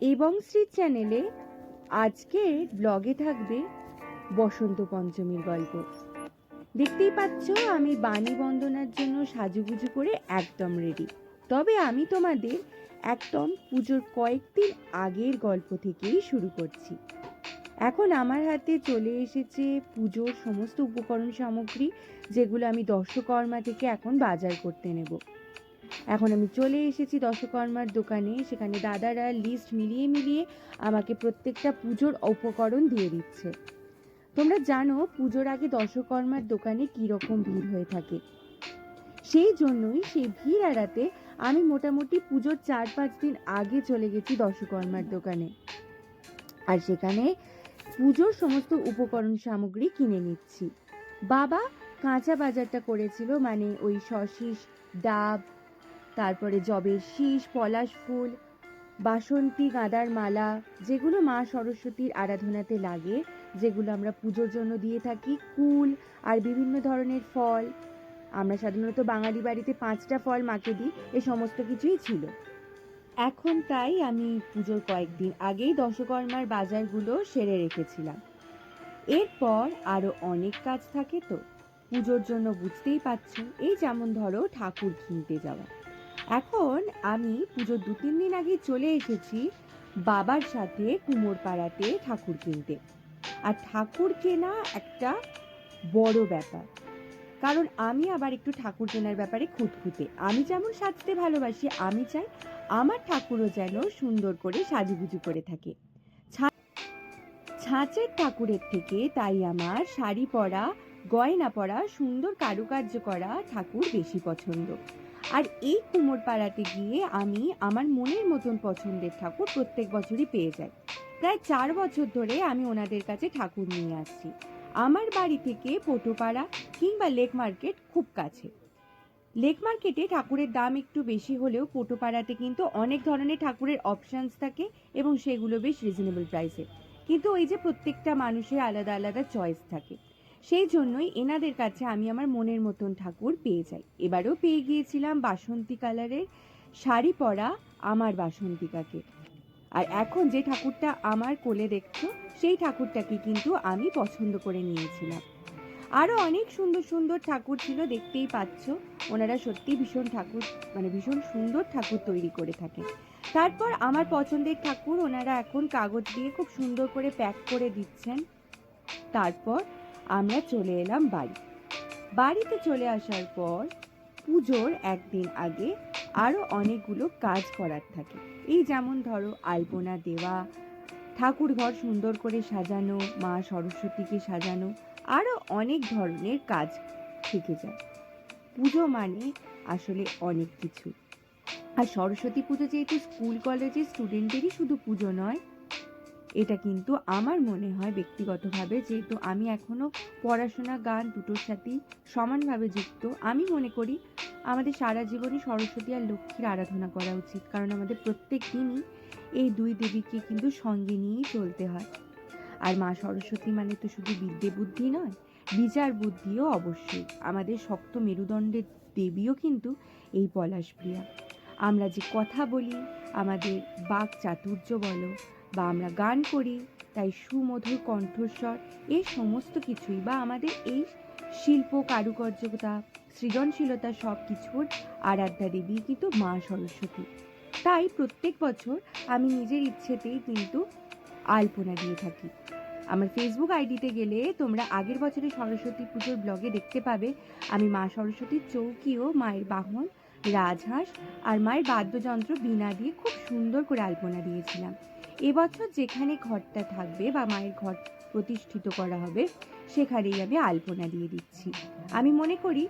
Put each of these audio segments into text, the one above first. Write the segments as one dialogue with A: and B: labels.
A: এবং শ্রী চ্যানেলে আজকের ব্লগে থাকবে বসন্ত পঞ্চমীর গল্প। দেখতেই পাচ্ছ, আমি বাণী বন্দনার জন্য সাজুগুজু করে একদম রেডি তবে আমি তোমাদের একদম পুজোর কয়েকদিন আগের গল্প থেকেই শুরু করছি। এখন আমার হাতে চলে এসেছে পুজোর সমস্ত উপকরণ সামগ্রী, যেগুলো আমি দর্শকর্মা থেকে এখন বাজার করতে নেব। এখন আমি চলে এসেছি দশকর্মার দোকানে। সেখানে দাদারা লিস্ট মিলিয়ে মিলিয়ে আমাকে প্রত্যেকটা পুজোর উপকরণ দিয়ে দিচ্ছে। তোমরা জানো পুজোর আগে দশকর্মার দোকানে কী রকম ভিড় হয়ে থাকে। সেই জন্যই সেই ভিড় এড়াতে আমি মোটামুটি পুজোর চার পাঁচ দিন আগে চলে গেছি দশকর্মার দোকানে। আর সেখানে পুজোর সমস্ত উপকরণ সামগ্রী কিনে নিচ্ছি। বাবা কাঁচা বাজারটা করেছিল মানে ওই শশিস, ডাব তারপরে জবের শীষ, পলাশ ফুল, বাসন্তী গাঁদার মালা, যেগুলো মা সরস্বতীর আরাধনাতে লাগে, যেগুলো আমরা পুজোর জন্য দিয়ে থাকি, কুল আর বিভিন্ন ধরনের ফল। আমরা সাধারণত বাঙালি বাড়িতে পাঁচটা ফল মাকে দিই, এ সমস্ত কিছুই ছিল। এখন তাই আমি পুজোর কয়েকদিন আগেই দশকর্মার বাজারগুলো সেরে রেখেছিলাম। এরপর আরও অনেক কাজ থাকে তো, পুজোর জন্য বুঝতেই পারছ, এই যেমন ধরো ঠাকুর কিনতে যাওয়া। এখন আমি পুজোর দু তিন দিন আগে চলে এসেছি বাবার সাথে কুমোরপাড়াতে ঠাকুর কিনতে। আর ঠাকুর কেনা একটা বড় ব্যাপার। কারণ আমি আবার একটু ঠাকুর কেনার ব্যাপারে খুঁতখুঁতে। আমি যেমন সাজতে ভালোবাসি, আমি চাই আমার ঠাকুরও যেন সুন্দর করে সাজুগুজু করে থাকে। ছাঁচের ঠাকুরের থেকে তাই আমার শাড়ি পরা, গয়না পরা, সুন্দর কারুকার্য করা ঠাকুর বেশি পছন্দ। আর এই কুমোর পাড়াতে গিয়ে আমি আমার মনের মতন পছন্দের ঠাকুর প্রত্যেক বছরই পেয়ে যাই। প্রায় চার বছর ধরে আমি ওনাদের কাছে ঠাকুর নিয়ে আসছি। আমার বাড়ি থেকে পটোপাড়া কিংবা লেক মার্কেট খুব কাছে। লেক মার্কেটে ঠাকুরের দাম একটু বেশি হলেও পটোপাড়াতে কিন্তু অনেক ধরনের ঠাকুরের অপশানস থাকে এবং সেগুলো বেশ রিজনেবল প্রাইসে কিন্তু ওই যে প্রত্যেকটা মানুষের আলাদা আলাদা চয়েস থাকে। সেই জন্যই এনাদের কাছে আমি আমার মনের মতন ঠাকুর পেয়ে যাই। এবারেও পেয়ে গিয়েছিলাম বাসন্তী কালারের শাড়ি পরা আমার বাসন্তিকাকে। আর এখন যে ঠাকুরটা আমার কোলে দেখছ, সেই ঠাকুরটাকে কিন্তু আমি পছন্দ করে নিয়েছিলাম। আরও অনেক সুন্দর সুন্দর ঠাকুর ছিল, দেখতেই পাচ্ছ। ওনারা সত্যি ভীষণ ঠাকুর মানে ভীষণ সুন্দর ঠাকুর তৈরি করে থাকেন। তারপর আমার পছন্দের ঠাকুর ওনারা এখন কাগজ দিয়ে খুব সুন্দর করে প্যাক করে দিচ্ছেন। তারপর আমরা চলে এলাম বাড়ি। বাড়িতে চলে আসার পর পুজোর একদিন আগে আরও অনেকগুলো কাজ করার থাকে। এই যেমন ধরো আলপনা দেওয়া, ঠাকুর ঘর সুন্দর করে সাজানো, মা সরস্বতীকে সাজানো আরও অনেক ধরনের কাজ থেকে যায়। পুজো মানে আসলে অনেক কিছু। আর সরস্বতী পুজো যেহেতু স্কুল কলেজের স্টুডেন্টদেরই শুধু পুজো নয় এটা কিন্তু আমার মনে হয় ব্যক্তিগতভাবে, যেহেতু আমি এখনও পড়াশোনা, গান দুটোর সাথেই সমানভাবে যুক্ত। আমি মনে করি আমাদের সারা জীবনই সরস্বতী আর লক্ষ্মীর আরাধনা করা উচিত, কারণ আমাদের প্রত্যেক দিনই এই দুই দেবীকে কিন্তু সঙ্গে নিয়েই চলতে হয়। আর মা সরস্বতী মানে তো শুধু বিদ্যে বুদ্ধি নয়, বিচার বুদ্ধিও অবশ্যই। আমাদের শক্ত মেরুদণ্ডের দেবীও কিন্তু এই পলাশপ্রিয়া। আমরা যে কথা বলি, আমাদের বাক চাতুর্য বলো বা আমরা গান করি, তাই সুমধুর কণ্ঠস্বর এই সমস্ত কিছুই বা আমাদের এই শিল্প কারুকার্যতা সৃজনশীলতা সব কিছুর আরাধ্যা দেবী কিন্তু মা সরস্বতী। তাই প্রত্যেক বছর আমি নিজের ইচ্ছেতেই কিন্তু আলপনা দিয়ে থাকি। আমার ফেসবুক আইডিতে গেলে তোমরা আগের বছরে সরস্বতী পুজোর ব্লগে দেখতে পাবে, আমি মা সরস্বতীর চৌকি ও মায়ের বাহন, রাজহাঁস আর মায়ের বাদ্যযন্ত্র বীণা দিয়ে খুব সুন্দর করে আলপনা দিয়েছিলাম। এবছর যেখানে ঘরটা থাকবে বা মায়ের ঘর প্রতিষ্ঠিত করা হবে, সেখানেই আমি আলপনা দিয়ে দিচ্ছি। আমি মনে করি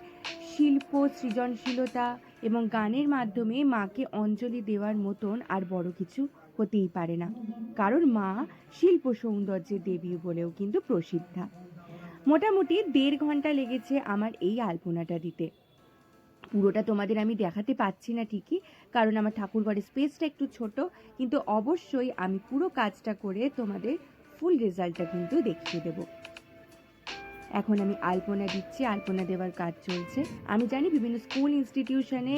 A: শিল্প, সৃজনশীলতা এবং গানের মাধ্যমে মাকে অঞ্জলি দেওয়ার মতন আর বড় কিছু হতেই পারে না। কারণ মা শিল্প সৌন্দর্যের দেবী বলেও কিন্তু প্রসিদ্ধা। মোটামুটি দেড় ঘণ্টা লেগেছে আমার এই আলপনাটা দিতে। পুরোটা তোমাদের আমি দেখাতে পাচ্ছি না ঠিকই, কারণ আমার ঠাকুরঘরের স্পেসটা একটু ছোট, কিন্তু অবশ্যই আমি পুরো কাজটা করে তোমাদের ফুল রেজাল্টটা কিন্তু দেখিয়ে দেব। এখন আমি আলপনা দিচ্ছি, আলপনা দেওয়ার কাজ চলছে। আমি জানি বিভিন্ন স্কুল ইনস্টিটিউশনে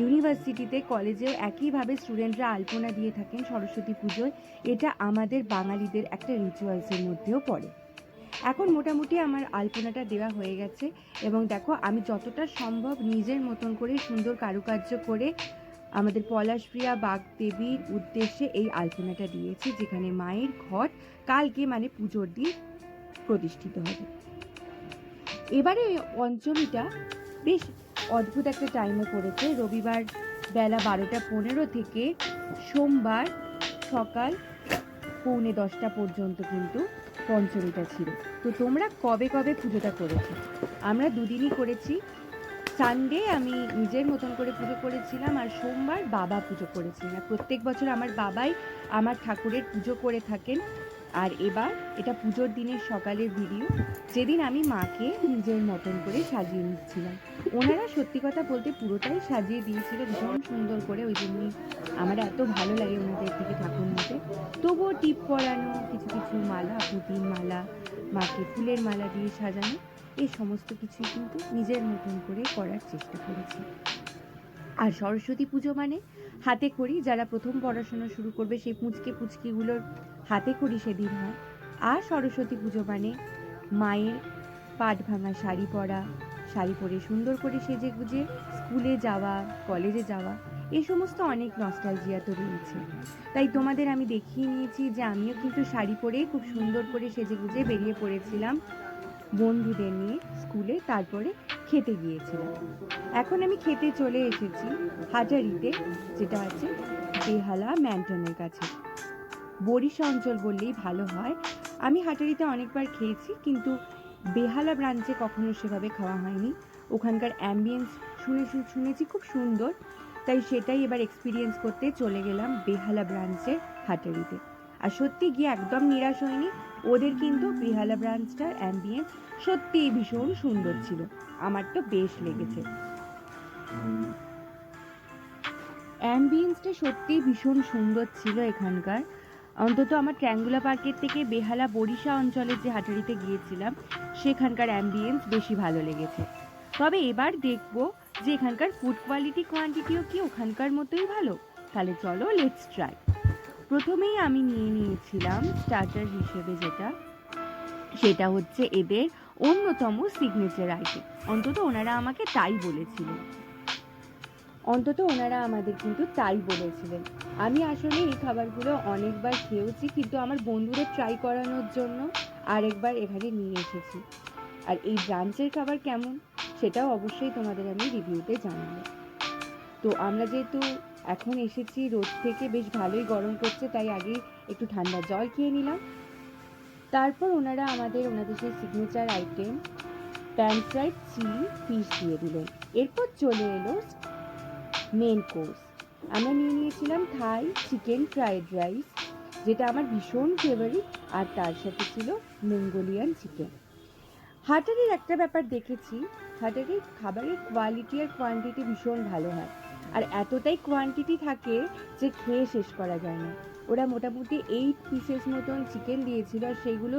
A: ইউনিভার্সিটিতে কলেজেও একইভাবে স্টুডেন্টরা আলপনা দিয়ে থাকেন সরস্বতী পুজোয়। এটা আমাদের বাঙালিদের একটা রিচুয়ালসের মধ্যেও পড়ে। এখন মোটামুটি আমার আলপনাটা দেওয়া হয়ে গেছে এবং দেখো আমি যতটা সম্ভব নিজের মতন করে সুন্দর কারুকার্য করে আমাদের পলাশপ্রিয়া বাগদেবীর উদ্দেশ্যে এই আলপনাটা দিয়েছি, যেখানে মায়ের ঘট কালকে মানে পুজোর দিন প্রতিষ্ঠিত হবে। এবারে এই বেশ অদ্ভুত একটা টাইমে পড়েছে। রবিবার বেলা বারোটা পনেরো থেকে সোমবার সকাল পৌনে দশটা পর্যন্ত কিন্তু পঞ্চমীটা ছিল। তো তোমরা কবে কবে পুজোটা করেছ? আমরা দুদিনই করেছি। সানডে আমি নিজের মতন করে পুজো করেছিলাম আর সোমবার বাবা পুজো করেছিলাম প্রত্যেক বছর আমার বাবাই আমার ঠাকুরের পুজো করে থাকেন। আর এবার এটা পুজোর দিনের সকালের ভিডিও যেদিন আমি মাকে নিজের মতন করে সাজিয়ে নিচ্ছিলাম। ওনারা সত্যি কথা বলতে পুরোটাই সাজিয়ে দিয়েছিল, ভীষণ সুন্দর করে ওই জন্যই আমার এত ভালো লাগে ওনাদের থেকে ঠাকুর নিতে। তবুও টিপ পরানো, কিছু কিছু মালা পুঁতির মালা, মাকে ফুলের মালা দিয়ে সাজানো, এই সমস্ত কিছুই কিন্তু নিজের মতন করে করার চেষ্টা করেছি। আর সরস্বতী পুজো মানে হাতে করি যারা প্রথম পড়াশোনা শুরু করবে সেই পুচকে পুচকিগুলোর হাতে করি সেদিন হয়। আর সরস্বতী পুজো মানে মায়ের পাট ভাঙা শাড়ি পরা, শাড়ি পরে সুন্দর করে সেজে গুজে স্কুলে যাওয়া, কলেজে যাওয়া এই সমস্ত অনেক নস্টালজিয়া তো রয়েছে। তাই তোমাদের আমি দেখিয়ে নিয়েছি যে আমিও কিন্তু শাড়ি পরে খুব সুন্দর করে সেজে গুজে বেরিয়ে পড়েছিলাম বন্ধুদের নিয়ে স্কুলে, তারপরে খেতে গিয়েছিলাম। এখন আমি খেতে চলে এসেছি হাজারিতে, যেটা আছে বেহালা ম্যান্টনের কাছে। বরিশা অঞ্চল বললেই ভালো হয়। আমি হাটারিতে অনেকবার খেয়েছি, কিন্তু বেহালা ব্রাঞ্চে কখনো সেভাবে খাওয়া হয়নি। ওখানকার অ্যাম্বিয়েন্স শুনে শুনেছি খুব সুন্দর, তাই সেটাই এবার এক্সপিরিয়েন্স করতে চলে গেলাম বেহালা ব্রাঞ্চের হাটারিতে। আর সত্যি গিয়ে একদম নিরাশ হয়নি, ওদের কিন্তু বেহালা ব্রাঞ্চটার অ্যাম্বিয়েন্স সত্যিই ভীষণ সুন্দর ছিল। আমার তো বেশ লেগেছে। অ্যাম্বিয়েন্সটা সত্যিই ভীষণ সুন্দর ছিল এখানকার। অন্তত আমার ট্র্যাঙ্গুলা পার্কের থেকে বেহালা বরিশা অঞ্চলের যে হাটারিতে গিয়েছিলাম, সেখানকার অ্যাম্বিয়েন্স বেশি ভালো লেগেছে। তবে এবার দেখব যে এখানকার ফুড কোয়ালিটি কোয়ান্টিটিও কি ওখানকার মতোই ভালো। তাহলে চলো লেটস ট্রাই প্রথমেই আমি নিয়ে নিয়েছিলাম স্টার্টার হিসেবে যেটা, সেটা হচ্ছে এদের অন্যতম সিগনেচার আইটেম অন্তত ওনারা আমাকে তাই বলেছিলেন। অন্তত ওনারা আমাদের কিন্তু তাই বলেছিলেন। আমি আসলে এই খাবারগুলো অনেকবার খেয়েছি কিন্তু আমার বন্ধুদের ট্রাই করানোর জন্য আরেকবার এখানে নিয়ে এসেছি। আর এই ব্রাঞ্চের খাবার কেমন, সেটাও অবশ্যই তোমাদের আমি রিভিউতে জানাব। তো আমরা যেহেতু এখন এসেছি, রোদ থেকে বেশ ভালোই গরম করছে তাই আগে একটু ঠান্ডা জল খেয়ে নিলাম। তারপর ওনারা আমাদের, ওনাদের সেই signature item pan fried chilli fish দিয়ে দিলেন। এরপর চলে এলো মেন কোর্স আমরা নিয়ে নিয়েছিলাম থাই চিকেন ফ্রাইড রাইস যেটা আমার ভীষণ ফেভারিট আর তার সাথে ছিল মঙ্গোলিয়ান চিকেন হাটারির একটা ব্যাপার দেখেছি, হাটারির খাবারের কোয়ালিটি আর কোয়ান্টিটি ভীষণ ভালো হয়। আর এতটাই কোয়ান্টিটি থাকে যে খেয়ে শেষ করা যায় না। ওরা মোটামুটি এইট পিসেস মতন চিকেন দিয়েছিল, আর সেইগুলো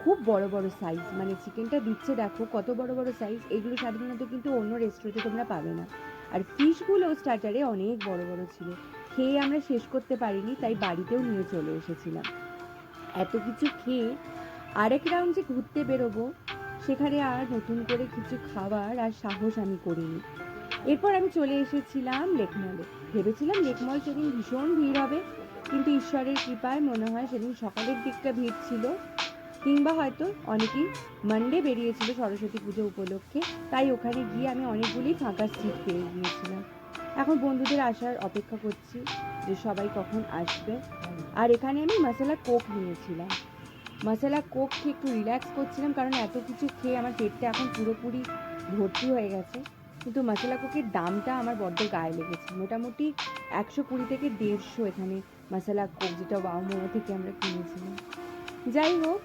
A: খুব বড় বড় সাইজ মানে চিকেনটা দিচ্ছে দেখো কত বড় বড় সাইজ এগুলো সাধারণত কিন্তু অন্য রেস্টুরেন্টে তোমরা পাবে না। আর ফিশগুলো স্টার্টারে অনেক বড় বড় ছিল। খেয়ে আমরা শেষ করতে পারিনি, তাই বাড়িতেও নিয়ে চলে এসেছিলাম। এত কিছু খেয়ে আরেক রাউন্ড যে ঘুরতে বেরোবো, সেখানে আর নতুন করে কিছু খাবার আর সাহস আমি করিনি। এরপর আমি চলে এসেছিলাম লেকমলে ভেবেছিলাম লেকমল সেদিন ভীষণ ভিড় হবে, কিন্তু ঈশ্বরের কৃপায় মনে হয় সেদিন সকালের দিকটা ভিড় ছিল। কিংবা হয়তো অনেকেই মানডে বেরিয়েছিল সরস্বতী পুজো উপলক্ষে, তাই ওখানে গিয়ে আমি অনেকগুলি ফাঁকা সিট পেয়ে গিয়েছিলাম। এখন বন্ধুদের আসার অপেক্ষা করছি যে সবাই কখন আসবে। আর এখানে আমি মশলা কোক নিয়েছিলাম। মশলা কোক খেয়ে একটু রিল্যাক্স করছিলাম কারণ এত কিছু খেয়ে আমার পেটটা এখন পুরোপুরি ভর্তি হয়ে গেছে। কিন্তু মশলা কোকের দামটা আমার বড্ড গায়ে লেগেছে। মোটামুটি একশো কুড়ি থেকে দেড়শো এখানে মশলা কোক, যেটা ওয়াও মোমো থেকে আমরা কিনেছিলাম। যাই হোক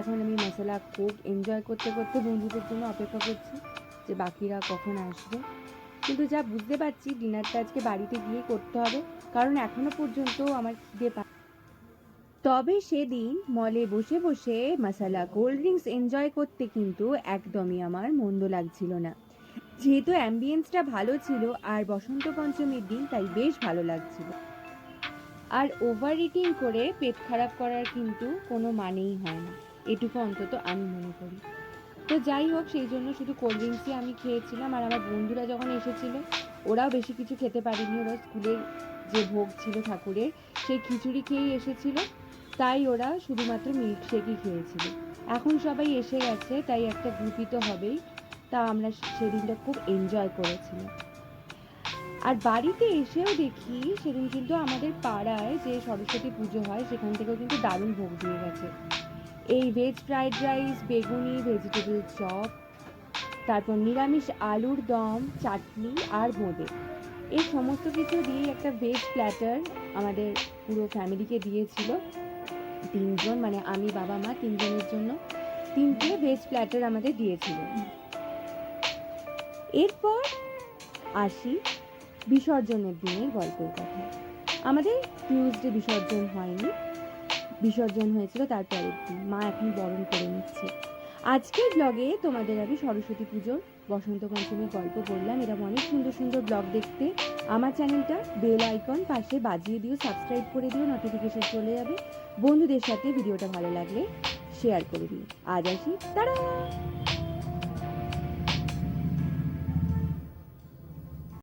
A: এখন আমি মশলা কোক এনজয় করতে করতে বন্ধুদের জন্য অপেক্ষা করছি যে বাকিরা কখন আসবে। কিন্তু যা বুঝতে পারছি, ডিনারটা আজকে বাড়িতে গিয়ে করতে হবে, কারণ এখনও পর্যন্ত আমার খিদে পা তবে সেদিন মলে বসে বসে মশালা কোল্ড ড্রিঙ্কস এনজয় করতে কিন্তু একদমই আমার মন্দ লাগছিল না। যেহেতু অ্যাম্বিয়েন্সটা ভালো ছিল আর বসন্ত পঞ্চমীর দিন, তাই বেশ ভালো লাগছিল। আর ওভার ইটিং করে পেট খারাপ করার কিন্তু কোনো মানেই হয় না। এটুকু অন্তত আমি মনে করি। তো যাই হোক, সেই জন্য শুধু কোল্ড ড্রিঙ্কসই আমি খেয়েছিলাম। আর আমার বন্ধুরা যখন এসেছিল, ওরাও বেশি কিছু খেতে পারেনি। ওরা স্কুলের যে ভোগ ছিল ঠাকুরের, সেই খিচুড়ি খেয়েই এসেছিল। তাই ওরা শুধুমাত্র মিল্কশেকই খেয়েছিল। এখন সবাই এসে গেছে, তাই একটা গ্রুপই তো হবেই। তা আমরা সেদিনটা খুব এনজয় করেছিলাম। আর বাড়িতে এসেও দেখি সেদিন কিন্তু আমাদের পাড়ায় যে সরস্বতী পুজো হয়, সেখান থেকেও কিন্তু দারুণ ভোগ দিয়ে গেছে। এই ভেজ ফ্রাইড রাইস বেগুনি ভেজিটেবল চপ তারপর নিরামিষ আলুর দম, চাটনি আর বোঁদে এই সমস্ত কিছু দিয়ে একটা ভেজ প্ল্যাটার আমাদের পুরো ফ্যামিলিকে দিয়েছিল। তিনজন মানে আমি, বাবা, মা, তিনজনের জন্য তিনটে ভেজ প্ল্যাটার আমাদের দিয়েছিল। এরপর আসি বিসর্জনের দিনের গল্পের কথা। আমাদের টিউসডে বিসর্জন হয়নি। বিসর্জন হয়েছিল তার পরের দিন। মা এখন বরণ করে নিচ্ছে। আজকের ব্লগে তোমাদের আমি সরস্বতী পুজোর বসন্ত পঞ্চমীর গল্প বললাম। এরকম অনেক সুন্দর সুন্দর ব্লগ দেখতে আমার চ্যানেলটা বেল আইকন পাশে বাজিয়ে দিও সাবস্ক্রাইব করে দিও নোটিফিকেশন চলে যাবে। বন্ধুদের সাথে ভিডিওটা ভালো লাগলে শেয়ার করে দিও। আজ আসি। তারা!